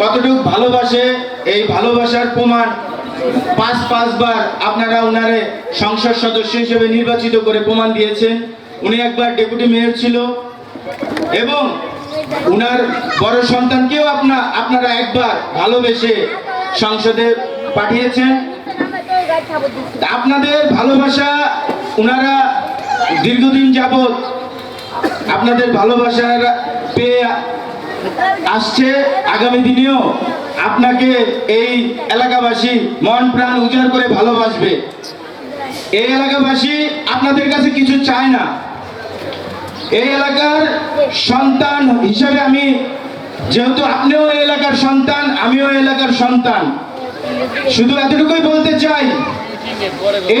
কতটুকু ভালোবাসে, এই ভালোবাসার প্রমাণ পাঁচ পাঁচবার আপনারা ওনারে সংসদ সদস্য হিসেবে নির্বাচিত করে প্রমাণ দিয়েছেন। উনি একবার ডেপুটি মেয়র ছিল এবং উনার বড় সন্তানকেও আপনা, আপনারা একবার ভালোবেসে সংসদে পাঠিয়েছেন। আপনাদের ভালোবাসা ওনারা দীর্ঘদিন যাবৎ আপনাদের ভালোবাসার পেয়ে আসছে আগামী দিনেও আপনাকে এই এলাকাবাসী মন প্রাণ উজাড় করে ভালোবাসবে। এই এলাকাবাসী আপনাদের কাছে কিছু চায় না। এই এলাকার সন্তান হিসাবে আমি, যেহেতু আপনিও এই এলাকার সন্তান, আমিও এলাকার সন্তান। শুধু এতটুকুই বলতে চাই,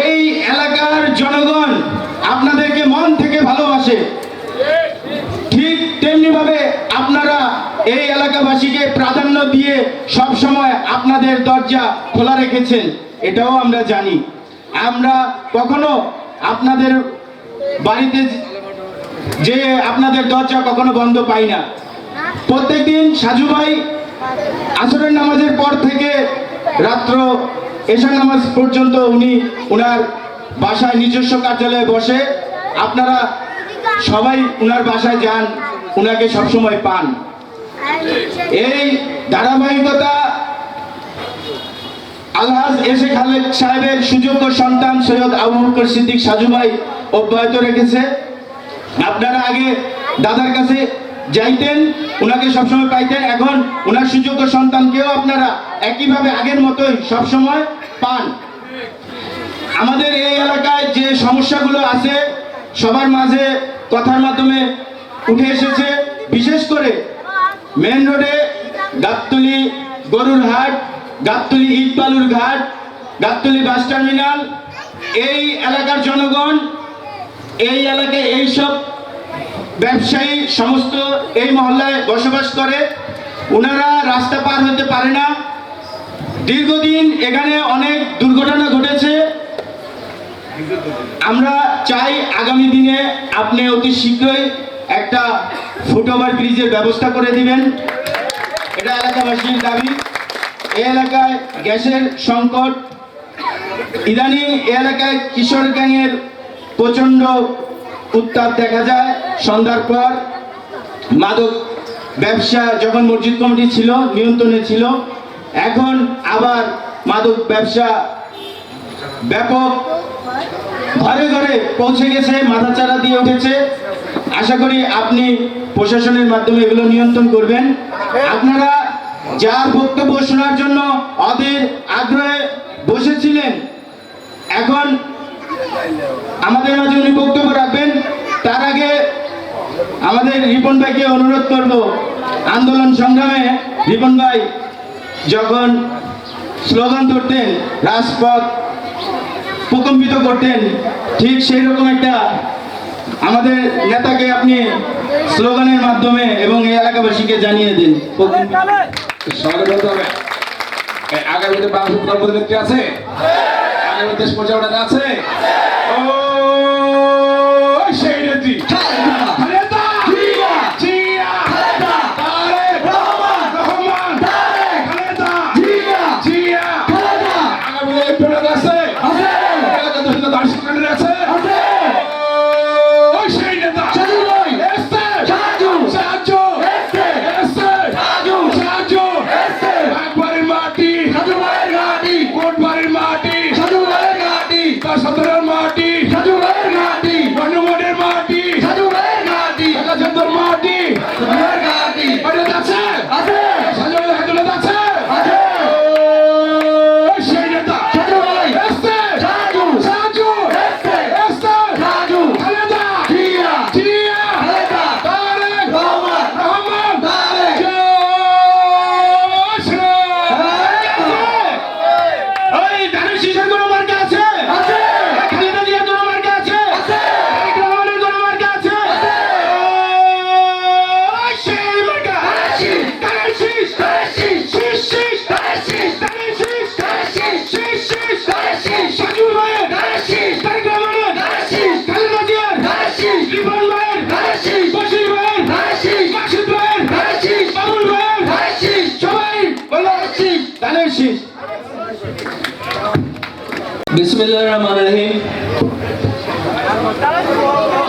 এই এলাকার জনগণ আপনাদেরকে মন থেকে ভালোবাসে। ঠিক তেমনি ভাবে আপনারা এই এলাকাবাসীকে প্রাধান্য দিয়ে সব সময় আপনাদের দরজা খোলা রেখেছেন, এটাও আমরা জানি। আমরা কখনো আপনাদের বাড়িতে যে আপনাদের দরজা কখনো বন্ধ পাই না। প্রত্যেকদিন সাজু ভাই আসরের নামাজের পর থেকে রাত্র এশার নামাজ পর্যন্ত উনি ওনার বাসায় নিজস্ব কার্যালয়ে বসে। আপনারা সবাই ওনার বাসায় যান। ওনাকে সবসময় পান। এই ধারাবাহিকতা আলহাজ এসে খালেদ সাহেবের সুযোগ্য সন্তান সৈয়দ আবু সিদ্দিক সাজু ভাই অব্যাহত রেখেছে। আপনারা আগে দাদার কাছে যাইতেন ওনাকে সবসময় পাইতেন। এখন ওনার সুযোগ্য সন্তানকেও আপনারা একইভাবে আগের মতোই সবসময় পান। আমাদের এই এলাকায় যে সমস্যাগুলো আছে, সবার মাঝে কথার মাধ্যমে উঠে এসেছে, বিশেষ করে মেন রোডে গাবতলি গরুর হাট, গাবতলি ইটবালুর ঘাট, গাবতলি বাস টার্মিনাল। এই এলাকার জনগণ, এই এলাকায় এইসব ব্যবসায়ী সমস্ত এই মহল্লায় বসবাস করে। ওনারা রাস্তা পার হতে পারে না। দীর্ঘদিন এখানে অনেক দুর্ঘটনা ঘটেছে। আমরা চাই আগামী দিনে আপনি অতি শীঘ্রই একটা ফুটওভার ব্রিজের ব্যবস্থা করে দিবেন। এটা এলাকাবাসীর দাবি। এ এলাকায় গ্যাসের সংকট। ইদানিং এ এলাকায় কিশোর গ্যাংয়ের প্রচণ্ড উত্তাপ দেখা যায়। সন্ধ্যার পর মাদক ব্যবসা যখন মসজিদ কমিটি ছিল, নিয়ন্ত্রণে ছিল, এখন আবার মাদক ব্যবসা ব্যাপক ঘরে ঘরে পৌঁছে গেছে, মাথাচাড়া দিয়ে উঠেছে। আশা করি আপনি প্রশাসনের মাধ্যমে এগুলো নিয়ন্ত্রণ করবেন। আপনারা যার বক্তব্য শোনার জন্য অধীর আগ্রহে বসেছিলেন, এখন আমাদের মাঝে উনি বক্তব্য রাখবেন। তার আগে আমাদের রিপন ভাইকে অনুরোধ করব, আন্দোলন সংগ্রামে রিপন ভাই যখন স্লোগান ধরতেন, রাজপথ প্রকম্পিত করতেন, ঠিক সেই রকম একটা আমাদের নেতাকে আপনি স্লোগানের মাধ্যমে এবং এই এলাকাবাসীকে জানিয়ে দিন। আগামীতে বাংলাদেশ প্রধানমন্ত্রী আছে? আগামী দেশ পর্যায়ে আছে? ও, সেই নেত্রী।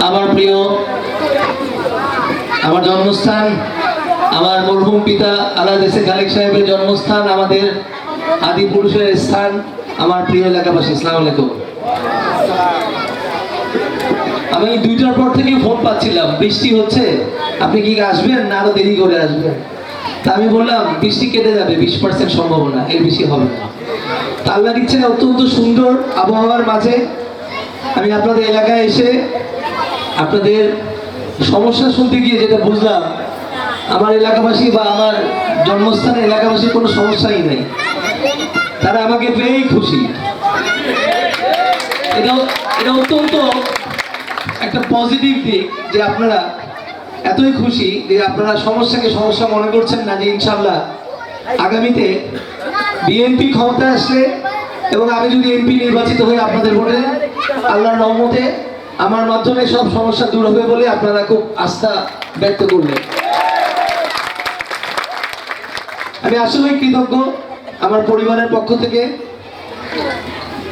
আমার প্রিয়, আমার জন্মস্থান, আমার মরহুম পিতা খালেক সাহেবের জন্মস্থান, আমাদের আদি পুরুষের স্থান, আমার প্রিয় এলাকাবাসী ইসলাম আলাইকুম। আমি দুইটার পর থেকে ফোন পাচ্ছিলাম। বৃষ্টি হচ্ছে, আপনি কি আসবেন না আরও দেরি করে আসবেন? তা আমি বললাম, বৃষ্টি কেটে যাবে, বিশ পার্সেন্ট সম্ভাবনা, এর বেশি হবে না। তা আল্লাহর ইচ্ছে অত্যন্ত সুন্দর আবহাওয়ার মাঝে। আমি আপনাদের এলাকায় এসে আপনাদের সমস্যা শুনতে গিয়ে যেটা বুঝলাম, আমার এলাকাবাসী বা আমার জন্মস্থানের এলাকাবাসীর কোনো সমস্যাই নেই। তারা আমাকে পেয়েই খুশি। এটা এটা অত্যন্ত একটা পজিটিভ দিক যে আপনারা এতই খুশি যে আপনারা সমস্যাকে সমস্যা মনে করছেন না যে ইনশাল্লাহ আগামীতে বিএনপি ক্ষমতায় আসলে এবং আমি যদি এমপি নির্বাচিত হই আপনাদের ভোটে, আল্লাহর রহমতে আমার মাধ্যমে সব সমস্যা দূর হবে বলে আপনারা খুব আস্থা ব্যক্ত করলেন। আমি আসলেই কৃতজ্ঞ আমার পরিবারের পক্ষ থেকে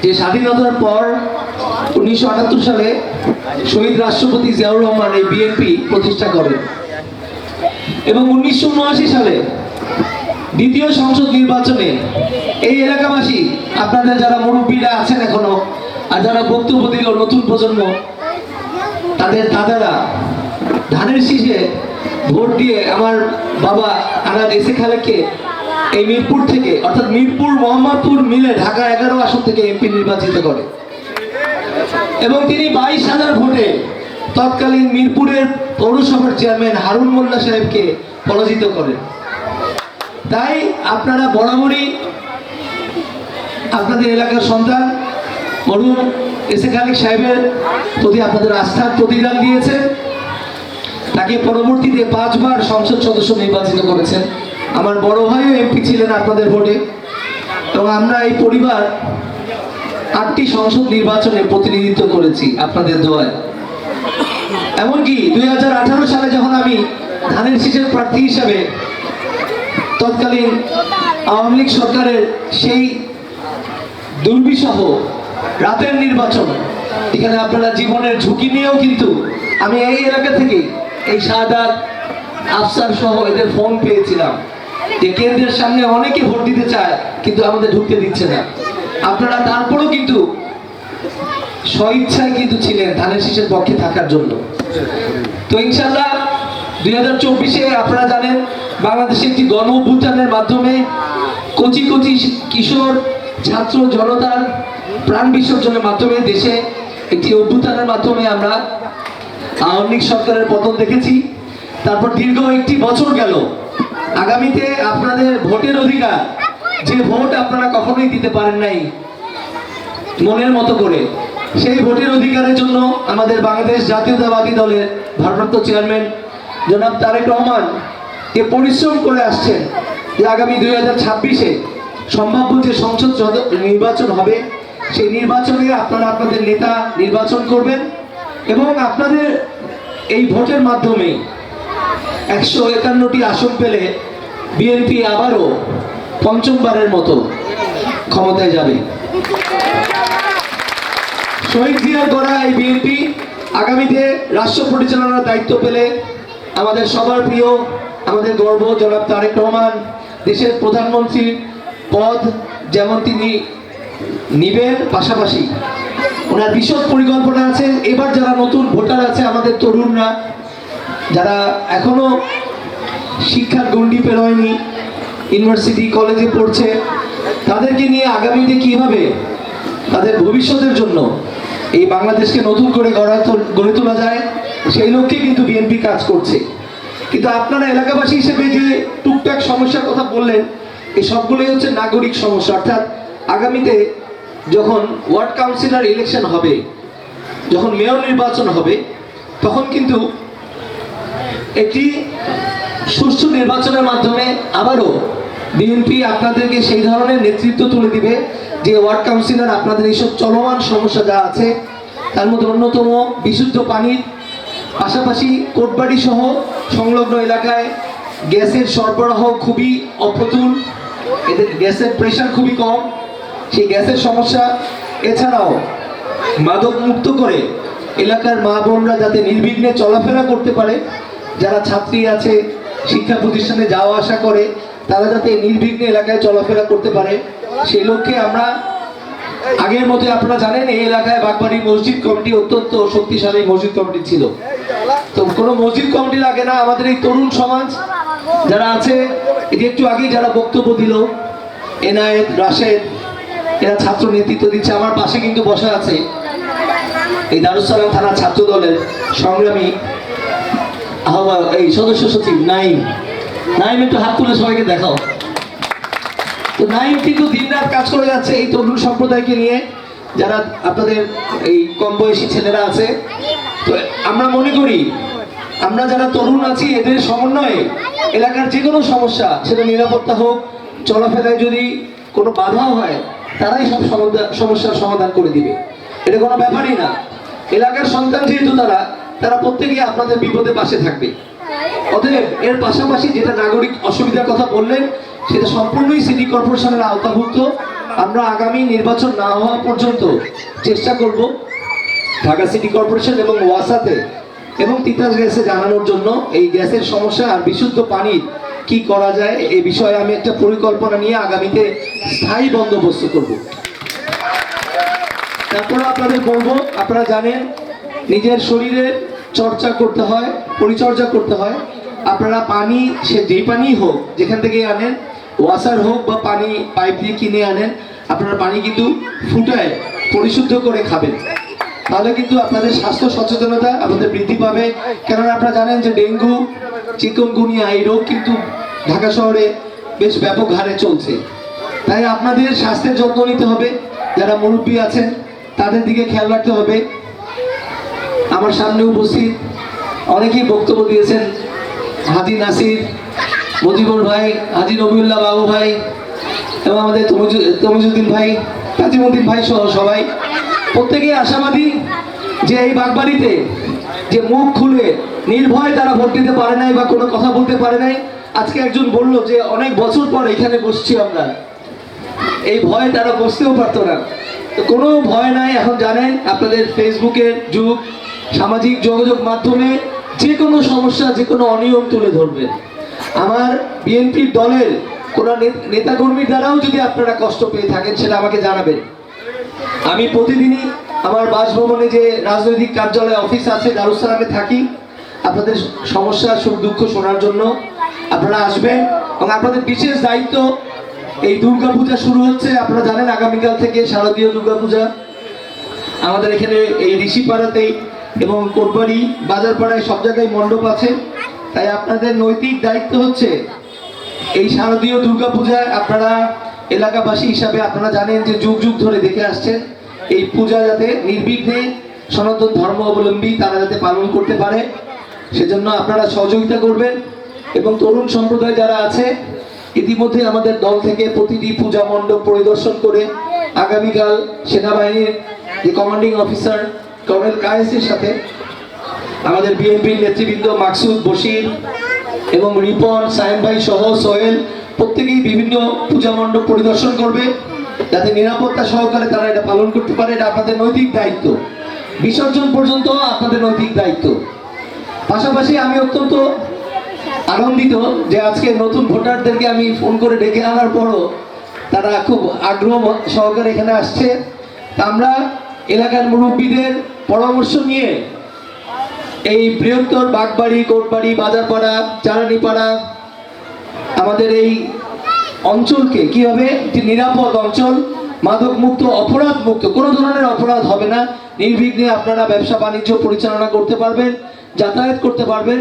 যে স্বাধীনতার পর উনিশশো আটাত্তর সালে শহীদ রাষ্ট্রপতি জিয়াউর রহমান এই বিএনপি প্রতিষ্ঠা করেন। এবং উনিশশো উনআশি সালে দ্বিতীয় সংসদ নির্বাচনে এই এলাকাবাসী, আপনাদের যারা মুরব্বীরা আছেন এখনও আর যারা বক্তব্য দিল নতুন প্রজন্ম, তাদের দাদারা ধানের শীষে ভোট দিয়ে আমার বাবা আনাদ এসে খালেককে এই মিরপুর থেকে, অর্থাৎ মিরপুর, মোহাম্মদপুর মিলে ঢাকা এগারো আসন থেকে এমপি নির্বাচিত করে। এবং তিনি বাইশ হাজার ভোটে তৎকালীন মিরপুরের পৌরসভার চেয়ারম্যান হারুন মোল্লা সাহেবকে পরাজিত করেন। তাই আপনারা বরাবরই আপনাদের এলাকার সন্তান মরুম এসে খালিক সাহেবের প্রতি আপনাদের আস্থার প্রতিদান দিয়েছেন। তাকে পরবর্তীতে পাঁচবার সংসদ সদস্য নির্বাচিত করেছেন। আমার বড় ভাইও এমপি ছিলেন আপনাদের ভোটে। এবং আমরা এই পরিবার আটটি সংসদ নির্বাচনে প্রতিনিধিত্ব করেছি আপনাদের দোয়ায়। এমনকি দুই হাজার আঠারো সালে যখন আমি ধানের শীষের প্রার্থী হিসাবে তৎকালীন আওয়ামী লীগ সরকারের সেই দুর্বিষহ রাতের নির্বাচন, এখানে আপনারা জীবনের ঝুঁকি নিয়েও কিন্তু আমি এই এলাকা থেকে এই শাহাদাত আফসার সহ এদের ফোন পেয়েছিলাম। যে কেন্দ্রের সামনে অনেকে ভোট দিতে চায়, কিন্তু আমাদের ঢুকতে দিচ্ছে না। আপনারা তারপরেও কিন্তু স্বইচ্ছায় কিন্তু ছিলেন ধানের শীষের পক্ষে থাকার জন্য। তো ইনশাল্লাহ দুই হাজার চব্বিশে আপনারা জানেন, বাংলাদেশে একটি গণ অভ্যুত্থানের মাধ্যমে কচি কচি কিশোর, ছাত্র জনতার প্রাণ বিসর্জনের মাধ্যমে দেশে একটি অভ্যুত্থানের মাধ্যমে আমরা আওয়ামী লীগ সরকারের পতন দেখেছি। তারপর দীর্ঘ একটি বছর গেল। আগামীতে আপনাদের ভোটের অধিকার যে ভোট আপনারা কখনোই দিতে পারেন নাই মনের মতো করে। সেই ভোটের অধিকারের জন্য আমাদের বাংলাদেশ জাতীয়তাবাদী দলের ভারপ্রাপ্ত চেয়ারম্যান জনাব তারেক রহমান এ পরিশ্রম করে আসছেন যে আগামী দুই হাজার ছাব্বিশে সম্ভাব্য যে সংসদ নির্বাচন হবে, সেই নির্বাচনে আপনারা আপনাদের নেতা নির্বাচন করবেন এবং আপনাদের এই ভোটের মাধ্যমে একশো একান্নটি আসন পেলে বিএনপি আবারও পঞ্চমবারের মতো ক্ষমতায় যাবে। শহীদ জিয়ার গড়া এই বিএনপি আগামীতে রাষ্ট্র পরিচালনার দায়িত্ব পেলে আমাদের সবার প্রিয়, আমাদের গর্ব, জনাব তারেক রহমান, দেশের প্রধানমন্ত্রীর পদ যেমন তিনি নিবেন, পাশাপাশি ওনার বিশদ পরিকল্পনা আছে। এবার যারা নতুন ভোটার আছে, আমাদের তরুণরা, যারা এখনও শিক্ষার গণ্ডি পেরোয়নি ইউনিভার্সিটি, কলেজে পড়ছে, তাদেরকে নিয়ে আগামীতে কীভাবে তাদের ভবিষ্যতের জন্য এই বাংলাদেশকে নতুন করে গড়া তোলা যায়, সেই লক্ষ্যে কিন্তু বিএনপি কাজ করছে। কিন্তু আপনারা এলাকাবাসী হিসেবে যে টুকটাক সমস্যার কথা বললেন এই সবগুলোই হচ্ছে নাগরিক সমস্যা। অর্থাৎ আগামীতে যখন ওয়ার্ড কাউন্সিলর ইলেকশন হবে, যখন মেয়র নির্বাচন হবে, তখন কিন্তু একটি সুষ্ঠু নির্বাচনের মাধ্যমে আবারও বিএনপি আপনাদেরকে সেই ধরনের নেতৃত্ব তুলে দিবে যে ওয়ার্ড কাউন্সিলর আপনাদের এইসব চলমান সমস্যা যা আছে, তার মধ্যে অন্যতম বিশুদ্ধ পানির পাশাপাশি কোটবাড়ি সহ সংলগ্ন এলাকায় গ্যাসের সরবরাহ খুবই অপ্রতুল, এদের গ্যাসের প্রেশার খুবই কম, সেই গ্যাসের সমস্যা এছাড়াও মাদক মুক্ত করে এলাকার মা বোনরা যাতে নির্বিঘ্নে চলাফেরা করতে পারে, যারা ছাত্রী আছে শিক্ষা প্রতিষ্ঠানে যাওয়া আসা করে, তারা যাতে নির্বিঘ্নে এলাকায় চলাফেরা করতে পারে সেই লক্ষ্যে আমরা আগের মতো আপনারা জানেন, এই এলাকায় বাগবাড়ি মসজিদ কমিটি অত্যন্ত শক্তিশালী মসজিদ কমিটি ছিল। তো কোনো মসজিদ কমিটি লাগে না, আমাদের এই তরুণ সমাজ যারা আছে যে একটু আগেই যারা বক্তব্য দিল, এনায়েত, রাশেদ, এরা ছাত্র নেতৃত্ব দিচ্ছে, আমার পাশে কিন্তু বসা আছে। এই দারুসালাম থানা ছাত্র দলের সংগ্রামী আহ্বা এই সদস্য সচিব, নাইম। নাইম, একটু হাত তুলে সবাইকে দেখাও। তো নাইম কিন্তু দিন রাত কাজ করে যাচ্ছে এই তরুণ সম্প্রদায়কে নিয়ে। যারা আপনাদের এই কম বয়সী ছেলেরা আছে। তো আমরা মনে করি, আমরা যারা তরুণ আছি, এদের সমন্বয়ে এলাকার যে কোনো সমস্যা, সেটা নিরাপত্তা হোক, চলাফেরায় যদি কোনো বাধাও হয়, তারাই সব সমস্যার সমাধান করে দিবে। এটা কোনো ব্যাপারই না। এলাকার সন্তান যেহেতু তারা তারা প্রত্যেকে আপনাদের বিপদে পাশে থাকবে। অতএব এর পাশাপাশি যেটা নাগরিক অসুবিধার কথা বললেন, সেটা সম্পূর্ণই সিটি কর্পোরেশনের আওতাভুক্ত। আমরা আগামী নির্বাচন না হওয়া পর্যন্ত চেষ্টা করব ঢাকা সিটি কর্পোরেশন এবং ওয়াসাতে এবং তিতাস গ্যাসে জানানোর জন্য এই গ্যাসের সমস্যা আর বিশুদ্ধ পানির কি করা যায়, এ বিষয়ে আমি একটা পরিকল্পনা নিয়ে আগামীতে স্থায়ী বন্দোবস্ত করব। তারপরে আপনাদের বলব, আপনারা জানেন নিজের শরীরের চর্চা করতে হয়, পরিচর্যা করতে হয়। আপনারা পানি, সে যেই পানি হোক, যেখান থেকে আনেন, ওয়াসার হোক বা পানি পাইপ দিয়ে কিনে আনেন, আপনারা পানি কিন্তু ফুটায়, পরিশুদ্ধ করে খাবেন। তাহলে কিন্তু আপনাদের স্বাস্থ্য সচেতনতা আপনাদের বৃদ্ধি পাবে। কেননা আপনারা জানেন যে ডেঙ্গু, চিকনগুনিয়া এই রোগ কিন্তু ঢাকা শহরে বেশ ব্যাপক হারে চলছে। তাই আপনাদের স্বাস্থ্যের যত্ন নিতে হবে। যারা মুরব্বী আছেন, তাদের দিকে খেয়াল রাখতে হবে। আমার সামনে উপস্থিত অনেকেই বক্তব্য দিয়েছেন হাজি নাসির, মজিবুর ভাই, হাজি নবিউল্লাহ বাবু ভাই, এবং আমাদের তমিজু- তমিজুদ্দিন ভাই কাজিমুদ্দিন ভাই সহ সবাই। প্রত্যেকেই আশাবাদী যে এই বাগবাড়িতে যে মুখ খুলে নির্ভয় তারা ভোট দিতে পারে নাই বা কোনো কথা বলতে পারে নাই, আজকে একজন বলল যে অনেক বছর পর এখানে বসছি আমরা। এই ভয় তারা বসতেও পারতো না। কোনো ভয় নাই, এখন জানেন, আপনাদের ফেসবুকের যুগ সামাজিক যোগাযোগ মাধ্যমে যে কোনো সমস্যা, যে কোনো অনিয়ম তুলে ধরবেন। আমার বিএনপির দলের কোনো নেতাকর্মীর দ্বারাও যদি আপনারা কষ্ট পেয়ে থাকেন, সেটা আমাকে জানাবেন। আমি প্রতিদিনই আমার বাসভবনে যে রাজনৈতিক কার্যালয় অফিস আছে দারুসালামে থাকি। আপনাদের সমস্যা, সুখ, দুঃখ শোনার জন্য আপনারা আসবেন এবং আপনাদের বিশেষ দায়িত্ব, এই দুর্গাপূজা শুরু হচ্ছে। আপনারা জানেন, আগামীকাল থেকে শারদীয় দুর্গাপূজা। আমাদের এখানে এই ঋষিপাড়াতেই এবং কোটবাড়ি বাজারপাড়ায় সব জায়গায় মণ্ডপ আছে। তাই আপনাদের নৈতিক দায়িত্ব হচ্ছে এই শারদীয় দুর্গাপূজায় আপনারা এলাকাবাসী হিসাবে আপনারা জানেন যে যুগ যুগ ধরে দেখে আসছেন এই পূজা যাতে নির্বিঘ্নে সনাতন ধর্ম অবলম্বী তারা যাতে পালন করতে পারে, সেজন্য আপনারা সহযোগিতা করবেন। এবং তরুণ সম্প্রদায় যারা আছে, ইতিমধ্যে আমাদের দল থেকে প্রতিটি পূজা মণ্ডপ পরিদর্শন করে আগামীকাল সেনাবাহিনীর যে কমান্ডিং অফিসার কর্নেল কায়েসের সাথে আমাদের বিএনপির নেতৃবৃন্দ মাকসুদ বশির এবং রিপন, সায়েম ভাই সহ সোহেল প্রত্যেকেই বিভিন্ন পূজা মণ্ডপ পরিদর্শন করবে। যাতে নিরাপত্তা সহকারে তারা এটা পালন করতে পারে, এটা আপনাদের নৈতিক দায়িত্ব। বিসর্জন পর্যন্ত আপনাদের নৈতিক দায়িত্ব। পাশাপাশি আমি অত্যন্ত আনন্দিত যে আজকে নতুন ভোটারদেরকে আমি ফোন করে ডেকে আনার পরও তারা খুব আগ্রহ সহকারে এখানে আসছে। আমরা এলাকার মুরব্বীদের পরামর্শ নিয়ে এই বৃহত্তর বাগবাড়ি, কোটবাড়ি, বাজারপাড়া চারানিপাড়া আমাদের এই অঞ্চলকে কীভাবে একটি নিরাপদ অঞ্চল মাদক মুক্ত অপরাধ মুক্ত কোনো ধরনের অপরাধ হবে না, নির্বিঘ্নে আপনারা ব্যবসা বাণিজ্য পরিচালনা করতে পারবেন, যাতায়াত করতে পারবেন,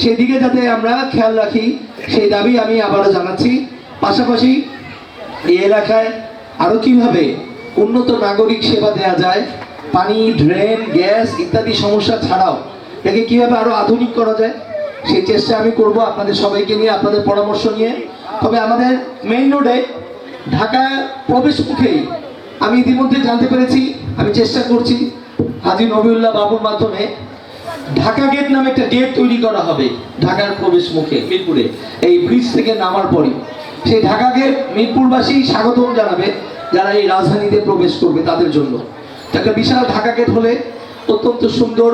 সেদিকে যাতে আমরা খেয়াল রাখি, সেই দাবি আমি আবারও জানাচ্ছি। পাশাপাশি এই এলাকায় আরও কীভাবে উন্নত নাগরিক সেবা দেওয়া যায় পানি, ড্রেন, গ্যাস ইত্যাদি সমস্যা ছাড়াও। এটাকে কীভাবে আরও আধুনিক করা যায়? সেই চেষ্টা আমি করব আপনাদের সবাইকে নিয়ে, আপনাদের পরামর্শ নিয়ে। তবে আমাদের মেইন রোডে ঢাকা প্রবেশ মুখেই আমি ইতিমধ্যে জানতে পেরেছি, আমি চেষ্টা করছি, হাজি নবিউল্লাহ বাবুর মাধ্যমে ঢাকা গেট নামে একটা গেট তৈরি করা হবে, ঢাকার প্রবেশ মুখে মিরপুরে। এই ব্রিজ থেকে নামার পরে সেই ঢাকা গেট মিরপুরবাসী স্বাগতম জানাবে, যারা এই রাজধানীতে প্রবেশ করবে তাদের জন্য। একটা বিশাল ঢাকা গেট হলে অত্যন্ত সুন্দর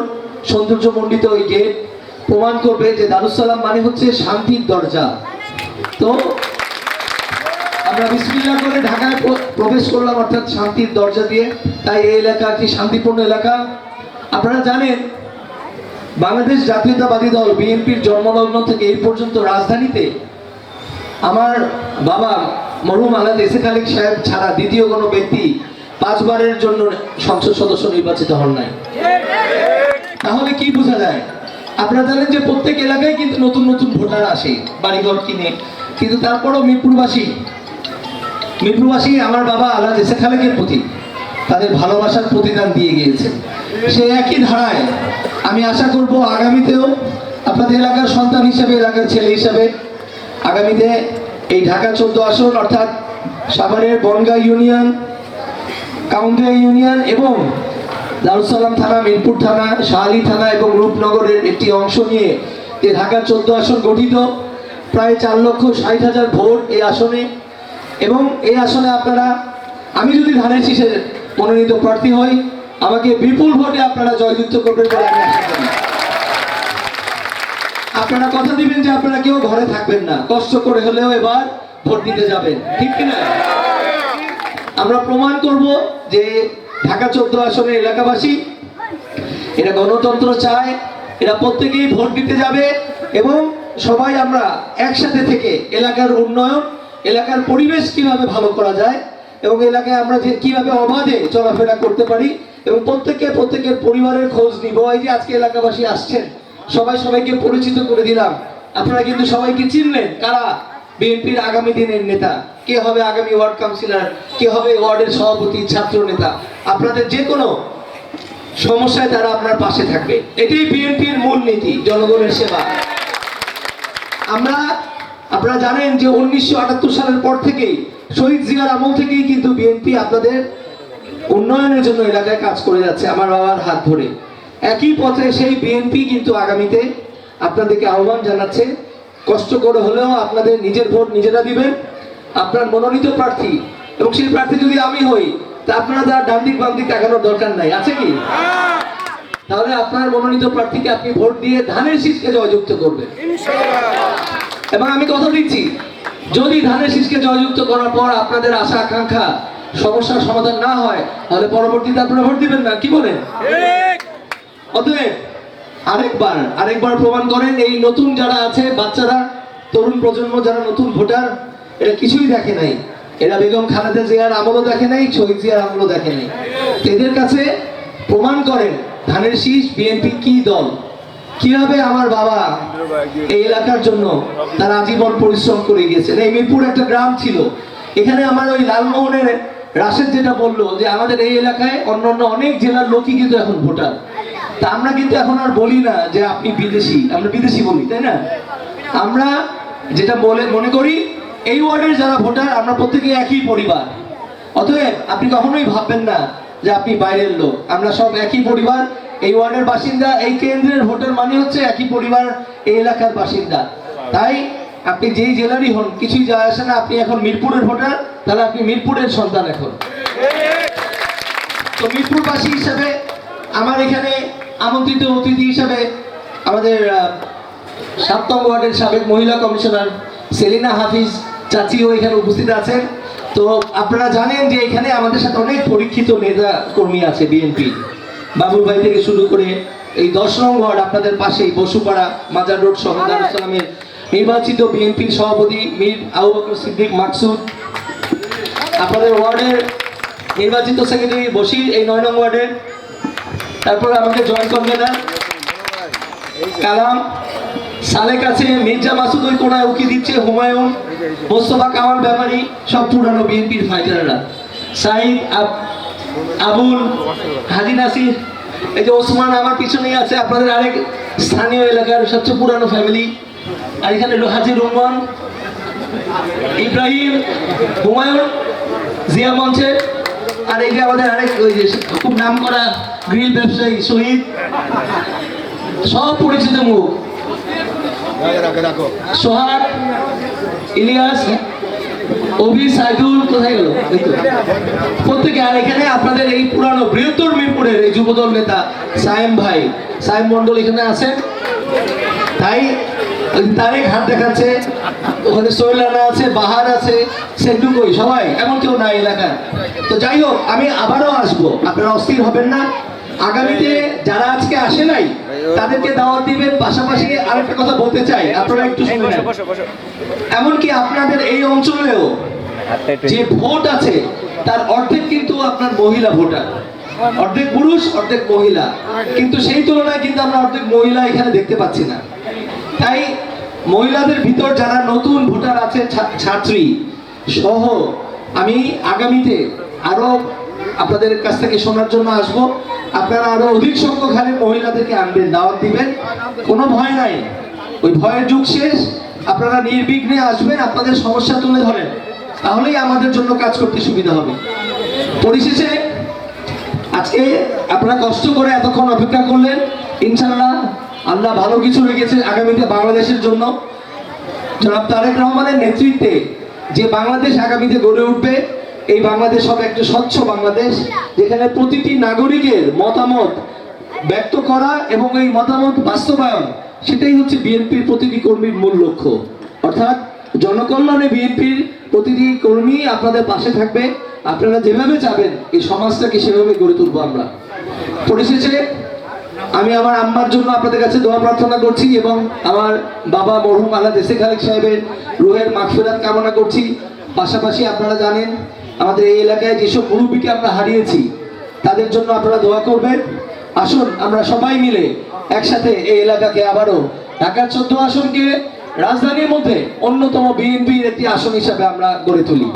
সৌন্দর্যমণ্ডিত ওই গেট প্রমাণ করবে যে দারুসালাম মানে হচ্ছে শান্তির দরজা। তো আমরা বিসমিল্লাহ করে ঢাকায় প্রবেশ করলাম অর্থাৎ শান্তির দরজা দিয়ে। তাই এই এলাকা একটি শান্তিপূর্ণ এলাকা। আপনারা জানেন, বাংলাদেশ জাতীয়তাবাদী দল বিএনপির জন্মলগ্ন থেকে এই পর্যন্ত রাজধানীতে আমার বাবা মরহুম আলাদ এসে খালিক সাহেব ছাড়া দ্বিতীয় কোনো ব্যক্তি পাঁচবারের জন্য সংসদ সদস্য নির্বাচিত হন নাই। তাহলে কি বোঝা যায়? আপনারা জানেন যে প্রত্যেক এলাকায় কিন্তু নতুন নতুন ভোটার আসে, বাড়িঘর কিনে। কিন্তু তারপরও মিরপুরবাসী মিরপুরবাসী আমার বাবা আলাদ এসে খালেকের প্রতি, তাদের ভালোবাসার প্রতিদান দিয়ে গিয়েছে। সেই একই ধারায়, আমি আশা করব আগামীতেও আপনাদের এলাকার সন্তান হিসেবে, এলাকার ছেলে হিসেবে, আগামীতে এই ঢাকা চোদ্দ আসন অর্থাৎ সাভারের বনগাঁ ইউনিয়ন কাউন্দিয়া ইউনিয়ন এবং দারুসালাম থানা, মিরপুর থানা, শাহালি থানা এবং রূপনগরের একটি অংশ নিয়ে যে ঢাকা চোদ্দ আসন গঠিত। প্রায় চার লক্ষ ষাট হাজার ভোট এই আসনে। এবং এই আসনে আপনারা, আমি যদি ধানের শীষের মনোনীত প্রার্থী হই, আমাকে বিপুল ভোটে আপনারা জয়যুক্ত করবেন বলে আমি আশা করি। আপনারা কথা দিবেন যে আপনারা কেউ ঘরে থাকবেন না, কষ্ট করে হলেও এবার ভোট দিতে যাবেন, ঠিক কিনা? আমরা প্রমাণ করব যে ঢাকা চোদ্দ আসনের এলাকাবাসী, এরা গণতন্ত্র চায়, এরা প্রত্যেকেই ভোট দিতে যাবে এবং সবাই আমরা একসাথে থেকে এলাকার উন্নয়ন, এলাকার পরিবেশ কীভাবে ভালো করা যায় এবং এলাকায় আমরা যে কীভাবে অবাধে চলাফেরা করতে পারি এবং প্রত্যেকে প্রত্যেকের পরিবারের খোঁজ নিব। এই যে আজকে এলাকাবাসী আসছেন, সবাই সবাইকে পরিচিত করে দিলাম। আপনারা কিন্তু সবাইকে চিনলেন। কারা? বিএনপির আগামী দিনের নেতা, কে হবে আগামী ওয়ার্ড কাউন্সিলর, কে হবে ওয়ার্ডের সভাপতি, ছাত্র নেতা, আপনাদের যে কোনো সমস্যায় তারা আপনার পাশে থাকবে। এটাই বিএনপির মূল নীতি, জনগণের সেবা। আমরা, আপনারা জানেন যে উনিশশো আটাত্তর সালের পর থেকেই, শহীদ জিয়ার আমল থেকেই কিন্তু বিএনপি আপনাদের উন্নয়নের জন্য এলাকায় কাজ করে যাচ্ছে, আমার বাবার হাত ধরে। একই পথে সেই বিএনপি কিন্তু আগামীতে আপনাদেরকে আহ্বান জানাচ্ছে কষ্ট করে হলেও আপনাদের নিজের ভোট নিজেরা দিবেন। আপনার মনোনীত প্রার্থী এবং সেই প্রার্থী যদি আমি হই তা আপনারা তার ডান দিক বাম দিক তাকানোর দরকার নাই। আছে কি? তাহলে আপনার মনোনীত প্রার্থীকে আপনি ভোট দিয়ে ধানের শীষকে জয়যুক্ত করবেন। এবং আমি কথা দিচ্ছি যদি ধানের শীষকে জয়যুক্ত করার পর আপনাদের আশা আকাঙ্ক্ষা সমস্যার সমাধান না হয় তাহলে পরবর্তীতে আপনারা ভোট দিবেন না। কি বলেন? অতএব আরেকবার আরেকবার প্রমাণ করেন, এই নতুন যারা আছে, বাচ্চারা, তরুণ প্রজন্ম যারা নতুন ভোটার, এরা কিছুই দেখে নাই। এরা বেগম খালেদা জিয়ার আমলও দেখে নাই, শহীদ জিয়ার আমলও দেখে নাই। এদের কাছে প্রমাণ করেন, ধানের শীষ বিএনপি কি দল? কীভাবে আমার বাবা এই এলাকার জন্য তারা আজীবন পরিশ্রম করে গিয়েছেন? এই মিরপুর একটা গ্রাম ছিল। এখানে আমার ওই লালমোহনের রাশেদ যেটা বলল যে আমাদের এই এলাকায় অন্যান্য অনেক জেলার লোকই কিন্তু এখন ভোটার। তা আমরা কিন্তু এখন আর বলি না যে আপনি বিদেশি, আমরা বিদেশি বলি, তাই না? আমরা যেটা বলে, মনে করি, এই ওয়ার্ডের যারা ভোটার, আমরা প্রত্যেকে একই পরিবার। অতএব আপনি কখনোই ভাববেন না যে আপনি বাইরের লোক। আমরা সব একই পরিবার, এই ওয়ার্ডের বাসিন্দা, এই কেন্দ্রের ভোটার মানে হচ্ছে একই পরিবার, এই এলাকার বাসিন্দা। তাই আপনি যেই জেলারই হন, কিছুই যায় আসে না, আপনি এখন মিরপুরের ভোটার, তাহলে আপনি মিরপুরের সন্তান এখন। তো মিরপুরবাসী হিসাবে আমার এখানে আমন্ত্রিত অতিথি হিসাবে আমাদের সপ্তম ওয়ার্ডের সাবেক মহিলা কমিশনার সেলিনা হাফিজ চাচিও এখানে উপস্থিত আছেন। তো আপনারা জানেন যে এখানে আমাদের সাথে অনেক পরীক্ষিত নেতা কর্মী আছে বিএনপি। বাবুল ভাই থেকে শুরু করে এই দশ নং ওয়ার্ড আপনাদের পাশেই বসুপাড়া মাজার রোড সহ দারুসালামের নির্বাচিত বিএনপির সভাপতি মীর আবু বকর সিদ্দিক মাকসুদ। আপনাদের ওয়ার্ডের নির্বাচিত সেক্রেটারি বসির এই নয় নং ওয়ার্ডের তারপরে আমাকে জয়েন কনভেনার কালাম, সালেক আছে, মির্জা মাসুদ ওই কোনায় উকি দিচ্ছে, হুমায়ুন, মোস্তফা কামাল ব্যাপারী, সব পুরানো বিএনপির ফাইটাররা সাইদ, আব- আবুল হাজি নাসির, এই যে ওসমান আমার পিছনেই আছে, আপনাদের আরেক স্থানীয় এলাকার সবচেয়ে পুরানো ফ্যামিলি আর এখানে হাজি রহমান ইব্রাহিম, হুমায়ুন, জিয়া মঞ্চে। আর এই যে আমাদের আরেক, ওই যে খুব নাম করা গ্রিল ব্যবসায়ী, শহীদ। সব পরিচিত মুখ। সোহাগ, ইলিয়াস, অভি, সাইদুল, কোথায় গেল? প্রত্যেকে, আর এখানে আপনাদের এই পুরানো বৃহত্তর মিরপুরের এই যুবদল নেতা সায়েম ভাই। সায়েম মন্ডল এখানে আছেন। তাই তারেক হাত দেখাচ্ছে। ওখানে সোহেলানা আছে, বাহার আছে, সেন্টু কই? সবাই, এমন কেউ নাই এলাকার। তো যাই হোক, আমি আবারও আসব। আপনারা অস্থির হবেন না। আগামীতে যারা আজকে আসে নাই তাদেরকে দাওয়াত দিবেন পাশাপাশি আরেকটা কথা বলতে চাই আপনারা একটু শুনে এমনকি আপনাদের এই অঞ্চলেও যে ভোট আছে তার অর্ধেক কিন্তু আপনার মহিলা ভোটার। অর্ধেক পুরুষ অর্ধেক মহিলা। কিন্তু সেই তুলনায় কিন্তু আমরা অর্ধেক মহিলা এখানে দেখতে পাচ্ছি না। তাই মহিলাদের ভিতর যারা নতুন ভোটার আছে ছাত্রী সহ আমি আগামীতে আরও আপনাদের কাছ থেকে শোনার জন্য আসব। আপনারা আরও অধিক সংখ্যক মহিলাদেরকে আনবেন, দাওয়াত দিবেন। কোনো ভয় নাই। ওই ভয়ের যুগ শেষ। আপনারা নির্বিঘ্নে আসবেন, আপনাদের সমস্যা তুলে ধরেন। তাহলেই আমাদের জন্য কাজ করতে সুবিধা হবে। পরিশেষে, আজকে আপনারা কষ্ট করে এতক্ষণ অপেক্ষা করলেন। ইনশাল্লাহ আল্লাহ ভালো কিছু রেখেছে আগামীতে বাংলাদেশের জন্য। জনাব তারেক রহমানের নেতৃত্বে যে বাংলাদেশ আগামীতে গড়ে উঠবে এই বাংলাদেশ হবে একটা স্বচ্ছ বাংলাদেশ, যেখানে প্রতিটি নাগরিকের মতামত ব্যক্ত করা এবং এই মতামত বাস্তবায়ন, সেটাই হচ্ছে বিএনপির প্রতিটি কর্মীর মূল লক্ষ্য। অর্থাৎ জনকল্যাণে বিএনপির প্রতিটি কর্মী আপনাদের পাশে থাকবে। আপনারা যেভাবে চাবেন, এই সমাজটাকে সেভাবে গড়ে তুলবো আমরা। পরিশেষে আমি আমার আম্মার জন্য আপনাদের কাছে দোয়া প্রার্থনা করছি এবং আমার বাবা মরহুম আল্লাহ দেশে খালেক সাহেবের রোহের মাগফিরাত কামনা করছি। পাশাপাশি আপনারা জানেন আমাদের এই এলাকায় যেসব মুরব্বীকে আমরা হারিয়েছি, তাদের জন্য আপনারা দোয়া করবেন। আসুন, আমরা সবাই মিলে একসাথে এই এলাকাকে আবারও ঢাকার চোদ্দ আসনকে রাজধানীর মধ্যে অন্যতম বিএনপির একটি আসন হিসাবে আমরা গড়ে তুলি।